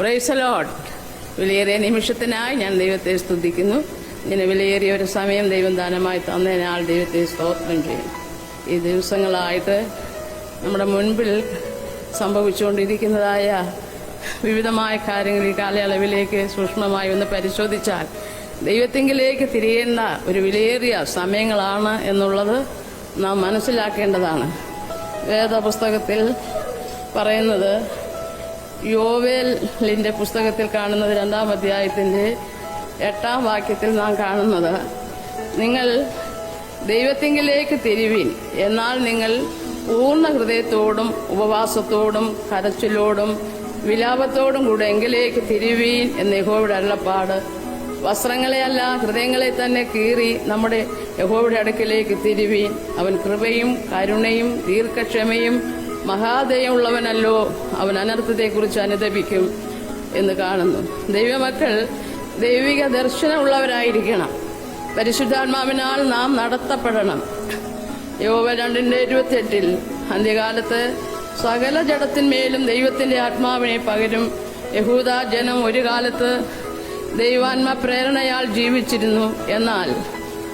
പ്രൈസലോട്ട് വിലയേറിയ നിമിഷത്തിനായി ഞാൻ ദൈവത്തെ സ്തുതിക്കുന്നു. ഇങ്ങനെ വിലയേറിയ ഒരു സമയം ദൈവം ദാനമായി തന്നതിനാൽ ദൈവത്തെ സ്തോത്രം ചെയ്യും. ഈ ദിവസങ്ങളായിട്ട് നമ്മുടെ മുൻപിൽ സംഭവിച്ചുകൊണ്ടിരിക്കുന്നതായ വിവിധമായ കാര്യങ്ങൾ ഈ കാലയളവിലേക്ക് സൂക്ഷ്മമായി ഒന്ന് പരിശോധിച്ചാൽ ദൈവത്തിങ്കിലേക്ക് തിരിയേണ്ട ഒരു വിലയേറിയ സമയങ്ങളാണ് എന്നുള്ളത് നാം മനസ്സിലാക്കേണ്ടതാണ്. വേദപുസ്തകത്തിൽ പറയുന്നത് യോവേലിന്റെ പുസ്തകത്തിൽ കാണുന്നത് രണ്ടാം അധ്യായത്തിന്റെ എട്ടാം വാക്യത്തിൽ നാം കാണുന്നത് നിങ്ങൾ ദൈവത്തിങ്കിലേക്ക് തിരിവീൻ. എന്നാൽ നിങ്ങൾ പൂർണ ഹൃദയത്തോടും ഉപവാസത്തോടും കരച്ചിലോടും വിലാപത്തോടും കൂടെ എങ്കിലേക്ക് തിരിവീൻ എന്ന് യഹോയുടെ അരുളപ്പാട്. വസ്ത്രങ്ങളെയല്ല ഹൃദയങ്ങളെ തന്നെ കീറി നമ്മുടെ യഹോയുടെ അടുക്കിലേക്ക് തിരിവീൻ. അവൻ കൃപയും കരുണയും ദീർഘക്ഷമയും മഹാദയുള്ളവനല്ലോ അവൻ അനർത്ഥത്തെക്കുറിച്ച് അനുദപിക്കും എന്ന് കാണുന്നു. ദൈവമക്കൾ ദൈവിക ദർശനമുള്ളവരായിരിക്കണം. പരിശുദ്ധാത്മാവിനാൽ നാം നടത്തപ്പെടണം. യോവ രണ്ടിന്റെ ഇരുപത്തിയെട്ടിൽ അന്ത്യകാലത്ത് സകല ജഡത്തിന്മേലും ദൈവത്തിന്റെ ആത്മാവിനെ പകരും യഹൂദ ജനം ഒരു കാലത്ത് ദൈവാത്മ പ്രേരണയാൽ ജീവിച്ചിരുന്നു. എന്നാൽ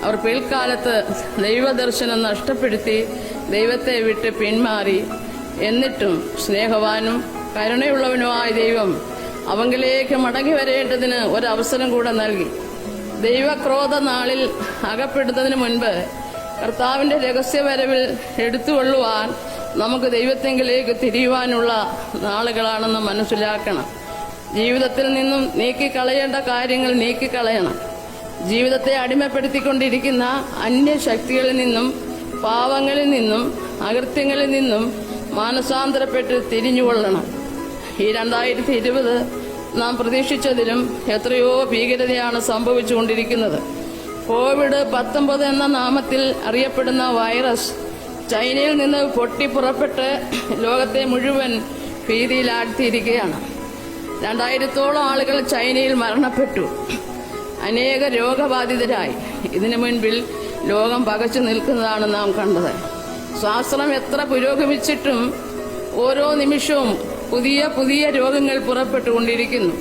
അവർ പിൽക്കാലത്ത് ദൈവദർശനം നഷ്ടപ്പെടുത്തി ദൈവത്തെ വിട്ട് പിന്മാറി. എന്നിട്ടും സ്നേഹവാനും കരുണയുള്ളവനുമായ ദൈവം അവങ്കിലേക്ക് മടങ്ങി വരേണ്ടതിന് ഒരവസരം കൂടെ നൽകി. ദൈവക്രോധ നാളിൽ അകപ്പെടുന്നതിന് മുൻപ് കർത്താവിന്റെ രഹസ്യവരവിൽ എടുത്തുകൊള്ളുവാൻ നമുക്ക് ദൈവത്തെങ്കിലേക്ക് തിരിയുവാനുള്ള നാളുകളാണെന്ന് മനസ്സിലാക്കണം. ജീവിതത്തിൽ നിന്നും നീക്കിക്കളയേണ്ട കാര്യങ്ങൾ നീക്കിക്കളയണം. ജീവിതത്തെ അടിമപ്പെടുത്തിക്കൊണ്ടിരിക്കുന്ന അന്യശക്തികളിൽ നിന്നും പാവങ്ങളിൽ നിന്നും അകൃത്യങ്ങളിൽ നിന്നും മാനസാന്തരപ്പെട്ട് തിരിഞ്ഞുകൊള്ളണം. ഈ രണ്ടായിരത്തി ഇരുപത് നാം പ്രതീക്ഷിച്ചതിലും എത്രയോ ഭീകരതയാണ് സംഭവിച്ചുകൊണ്ടിരിക്കുന്നത്. കോവിഡ് പത്തൊമ്പത് എന്ന നാമത്തിൽ അറിയപ്പെടുന്ന വൈറസ് ചൈനയിൽ നിന്ന് പൊട്ടിപ്പുറപ്പെട്ട് ലോകത്തെ മുഴുവൻ ഭീതിയിലാഴ്ത്തിയിരിക്കുകയാണ്. രണ്ടായിരത്തോളം ആളുകൾ ചൈനയിൽ മരണപ്പെട്ടു. അനേക രോഗബാധിതരായി. ഇതിനു മുൻപിൽ ലോകം പകച്ചു നിൽക്കുന്നതാണ് നാം കണ്ടത്. ശാസ്ത്രം എത്ര പുരോഗമിച്ചിട്ടും ഓരോ നിമിഷവും പുതിയ പുതിയ രോഗങ്ങൾ പുറപ്പെട്ടുകൊണ്ടിരിക്കുന്നു.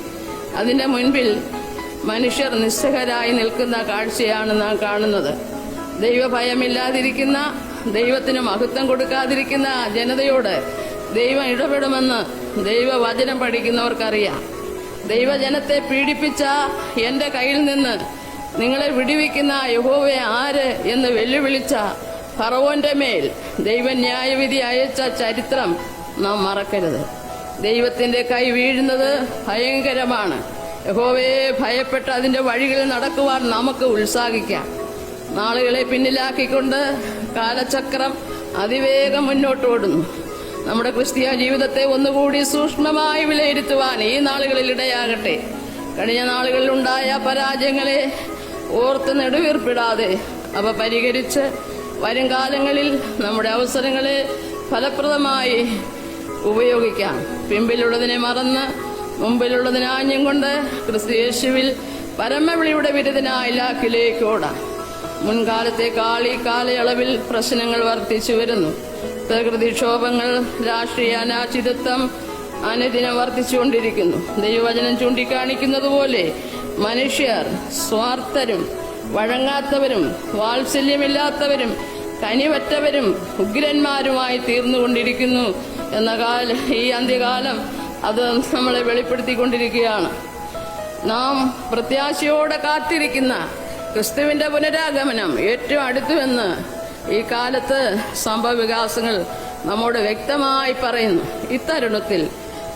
അതിന്റെ മുൻപിൽ മനുഷ്യർ നിസ്സഹരായി നിൽക്കുന്ന കാഴ്ചയാണ് നാം കാണുന്നത്. ദൈവഭയമില്ലാതിരിക്കുന്ന ദൈവത്തിന് മഹത്വം കൊടുക്കാതിരിക്കുന്ന ജനതയോട് ദൈവം ഇടപെടുമെന്ന് ദൈവവചനം പഠിക്കുന്നവർക്കറിയാം. ദൈവജനത്തെ പീഡിപ്പിച്ച എന്റെ കയ്യിൽ നിന്ന് നിങ്ങളെ വിടുവിക്കുന്ന യഹോവയെ ആര് എന്ന് വെല്ലുവിളിച്ച ഫറവോന്റെ മേൽ ദൈവ ന്യായവിധി അയച്ച ചരിത്രം നാം മറക്കരുത്. ദൈവത്തിന്റെ കൈ വീഴുന്നത് ഭയങ്കരമാണ്. യഹോവയെ ഭയപ്പെട്ട് അതിന്റെ വഴികളിൽ നടക്കുവാൻ നമുക്ക് ഉത്സാഹിക്കാം. നാളുകളെ പിന്നിലാക്കിക്കൊണ്ട് കാലചക്രം അതിവേഗം മുന്നോട്ട് ഓടുന്നു നമ്മുടെ ക്രിസ്തീയ ജീവിതത്തെ ഒന്നുകൂടി സൂക്ഷ്മമായി വിലയിരുത്തുവാൻ ഈ നാളുകളിൽ ഇടയാകട്ടെ. കഴിഞ്ഞ നാളുകളിൽ ഉണ്ടായ പരാജയങ്ങളെ ഓർത്ത് നെടുവീർപ്പിടാതെ അവ പരിഹരിച്ച് വരും കാലങ്ങളിൽ നമ്മുടെ അവസരങ്ങളെ ഫലപ്രദമായി ഉപയോഗിക്കാം. പിമ്പിലുള്ളതിനെ മറന്ന് മുമ്പിലുള്ളതിനെ ആഞ്ഞും കൊണ്ട് ക്രിസ്തുയേശുവിൽ പരമവിളിയുടെ വിരുദ്ധനായ ലാക്കിലേക്ക് ഓടാം. മുൻകാലത്തെക്കാൾ ഈ കാലയളവിൽ പ്രശ്നങ്ങൾ വർദ്ധിച്ചു വരുന്നു. പ്രകൃതിക്ഷോഭങ്ങൾ രാഷ്ട്രീയ അനാചിതത്വം അനുദിനം വർദ്ധിച്ചുകൊണ്ടിരിക്കുന്നു. ദൈവവചനം ചൂണ്ടിക്കാണിക്കുന്നത് പോലെ മനുഷ്യർ സ്വാർത്ഥരും വഴങ്ങാത്തവരും വാത്സല്യമില്ലാത്തവരും കനിവറ്റവരും ഉഗ്രന്മാരുമായി തീർന്നുകൊണ്ടിരിക്കുന്നു എന്ന കാല ഈ അന്ത്യകാലം അത് നമ്മളെ വെളിപ്പെടുത്തിക്കൊണ്ടിരിക്കുകയാണ്. നാം പ്രത്യാശയോടെ കാത്തിരിക്കുന്ന ക്രിസ്തുവിന്റെ പുനരാഗമനം ഏറ്റവും അടുത്തുവെന്ന് ഈ കാലത്ത് സംഭവവികാസങ്ങൾ നമ്മോട് വ്യക്തമായി പറയുന്നു. ഇത്തരുണത്തിൽ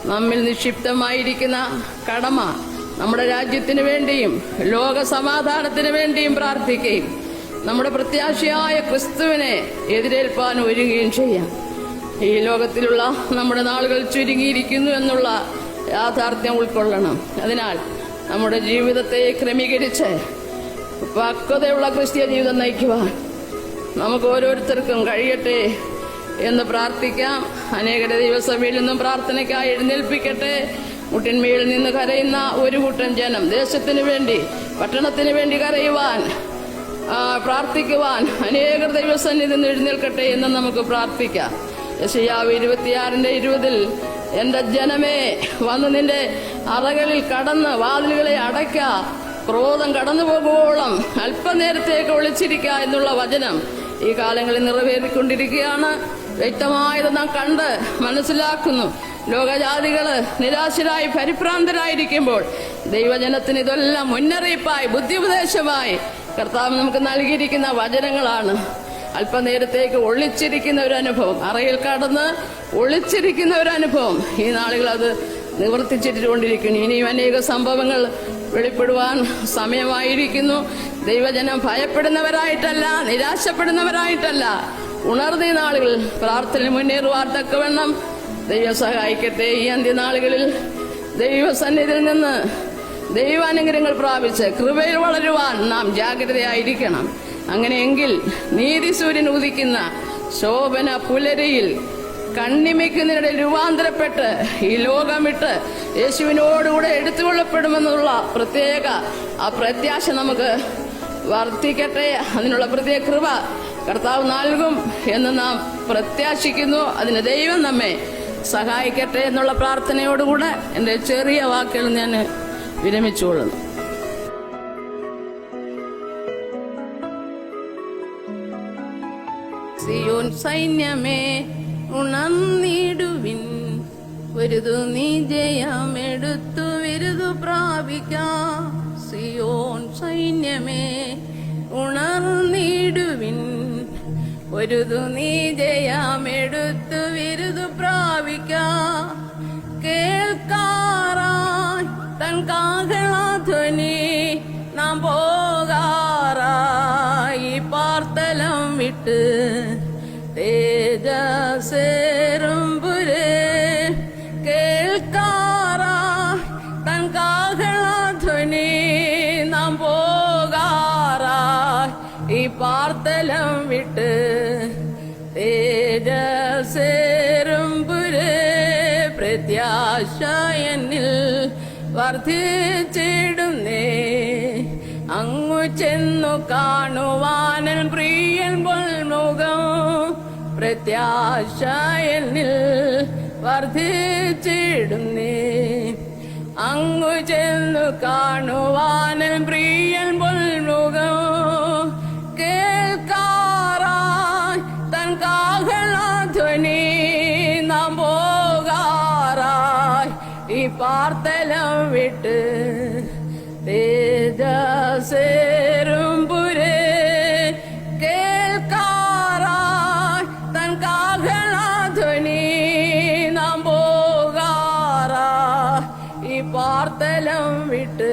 നമ്മിൽ നിക്ഷിപ്തമായിരിക്കുന്ന കടമ നമ്മുടെ രാജ്യത്തിന് വേണ്ടിയും ലോക സമാധാനത്തിന് വേണ്ടിയും പ്രാർത്ഥിക്കുകയും നമ്മുടെ പ്രത്യാശയായ ക്രിസ്തുവിനെ എതിരേൽപ്പാൻ ഒരുങ്ങുകയും ചെയ്യാം. ഈ ലോകത്തിലുള്ള നമ്മുടെ നാളുകൾ ചുരുങ്ങിയിരിക്കുന്നു എന്നുള്ള യാഥാർത്ഥ്യം ഉൾക്കൊള്ളണം. അതിനാൽ നമ്മുടെ ജീവിതത്തെ ക്രമീകരിച്ച് പക്വതയുള്ള ക്രിസ്തീയ ജീവിതം നയിക്കുവാൻ നമുക്ക് ഓരോരുത്തർക്കും കഴിയട്ടെ എന്ന് പ്രാർത്ഥിക്കാം. അനേകരുടെ വീട്ടിൽ നിന്നും പ്രാർത്ഥനയ്ക്കായി എഴുന്നേൽപ്പിക്കട്ടെ. മുട്ടിന്മേൽ നിന്ന് കരയുന്ന ഒരു കൂട്ടം ജനം ദേശത്തിന് വേണ്ടി പട്ടണത്തിന് വേണ്ടി കരയുവാൻ പ്രാർത്ഥിക്കുവാൻ അനേകർ ദൈവസന്നിധി എഴുന്നേൽക്കട്ടെ എന്ന് നമുക്ക് പ്രാർത്ഥിക്കാം. യശയാവ് ഇരുപത്തിയാറിന്റെ ഇരുപതിൽ എന്റെ ജനമേ വന്ന് നിന്റെ അറകളിൽ കടന്ന് വാതിലുകളെ അടയ്ക്ക. ക്രോധം കടന്നു പോകുവോളം അല്പനേരത്തേക്ക് ഒളിച്ചിരിക്ക എന്നുള്ള വചനം ഈ കാലങ്ങളിൽ നിറവേറിക്കൊണ്ടിരിക്കുകയാണ്. വ്യക്തമായത് നാം കണ്ട് മനസ്സിലാക്കുന്നു. ലോകജാതികൾ നിരാശരായി പരിഭ്രാന്തരായിരിക്കുമ്പോൾ ദൈവജനത്തിന് ഇതെല്ലാം മുന്നറിയിപ്പായി ബുദ്ധിപദേശമായി കർത്താവ് നമുക്ക് നൽകിയിരിക്കുന്ന വചനങ്ങളാണ്. അല്പനേരത്തേക്ക് ഒളിച്ചിരിക്കുന്ന ഒരു അനുഭവം. അറയിൽ കടന്ന് ഒളിച്ചിരിക്കുന്ന ഒരു അനുഭവം. ഈ നാളുകൾ അത് നിവർത്തിച്ചിട്ടുകൊണ്ടിരിക്കുന്നു. ഇനിയും അനേക സംഭവങ്ങൾ വെളിപ്പെടുവാൻ സമയമായിരിക്കുന്നു. ദൈവജനം ഭയപ്പെടുന്നവരായിട്ടല്ല നിരാശപ്പെടുന്നവരായിട്ടല്ല. ഉണർന്ന നാളുകൾ പ്രാർത്ഥന മുന്നേറുവാൻ തക്കവണ്ണം ദൈവം സഹായിക്കട്ടെ ഈ അന്ത്യനാളുകളിൽ ദൈവസന്നിധിയിൽ നിന്ന് ദൈവാനുഗ്രഹങ്ങൾ പ്രാപിച്ച് കൃപയിൽ വളരുവാൻ നാം ജാഗ്രതയായിരിക്കണം. അങ്ങനെയെങ്കിൽ നീതി സൂര്യൻ ഉദിക്കുന്ന ശോഭന പുലരിയിൽ കണ്ണിമയ്ക്കുന്നതിനിടെ രൂപാന്തരപ്പെട്ട് ഈ ലോകമിട്ട് യേശുവിനോടുകൂടെ എടുത്തുകൊള്ളപ്പെടുമെന്നുള്ള പ്രത്യേക ആ പ്രത്യാശ നമുക്ക് വർദ്ധിക്കട്ടെ. അതിനുള്ള പ്രത്യേക കൃപ കർത്താവ് നൽകും എന്ന് നാം പ്രത്യാശിക്കുന്നു. അതിന് ദൈവം നമ്മെ സഹായിക്കട്ടെ എന്നുള്ള പ്രാർത്ഥനയോടുകൂടെ എന്റെ ചെറിയ വാക്കുകൾ ഞാൻ വിരമിച്ചുകൊള്ളുന്നു. സിയോൻ സൈന്യമേ ഉണന്നിടുവിൻ വരുതു നീ ജയമെടുത്തു വിരുതു പ്രാപിക്കാം. സിയോൻ സൈന്യമേ ഉണർന്നിടുവിൻ. ഒരുതു നീ ജയമെടുത്തു പ്രാപിക്കാം പ്രത്യാശ എന്നിൽ വർദ്ധിച്ചിടുന്നേ. അങ്ങു ചെന്നു കാണുവാനൻ പ്രിയൻ പൊൽമുഖം പ്രത്യാശ എന്നിൽ വർദ്ധിച്ചിടുന്നേ. അങ്ങു ചെന്നു കാണുവാനൻ പ്രിയൻ പാർത്തലം വിട്ട് തേജസേറുമ്പുരേ കേൾക്കാറായി തൻ നാം പോകാറാ ഈ പാർത്തലം വിട്ട്